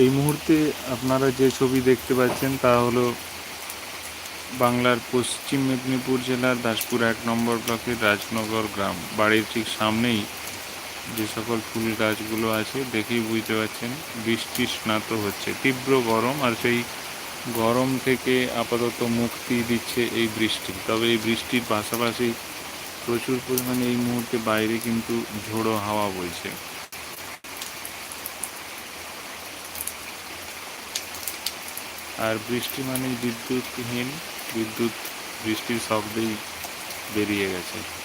এই মুহূর্তে আপনারা যে ছবি দেখতে পাচ্ছেন তা হলো বাংলার পশ্চিম মেদিনীপুর জেলার দাসপুর এক নম্বর ব্লকের রাজনগর গ্রাম। বাড়ির ঠিক সামনেই যে সকল ফুল গাছগুলো আছে, দেখেই বুঝতে পারছেন বৃষ্টি স্নাত হচ্ছে। তীব্র গরম আর সেই গরম থেকে আপাতত মুক্তি দিচ্ছে এই বৃষ্টি। তবে এই বৃষ্টির পাশাপাশি প্রচুর পরিমাণে এই মুহূর্তে বাইরে কিন্তু ঝোড়ো হাওয়া বইছে। আর বৃষ্টি মানেই বিদ্যুৎহীন বিদ্যুৎ বৃষ্টির শব্দেই বেরিয়ে গেছে।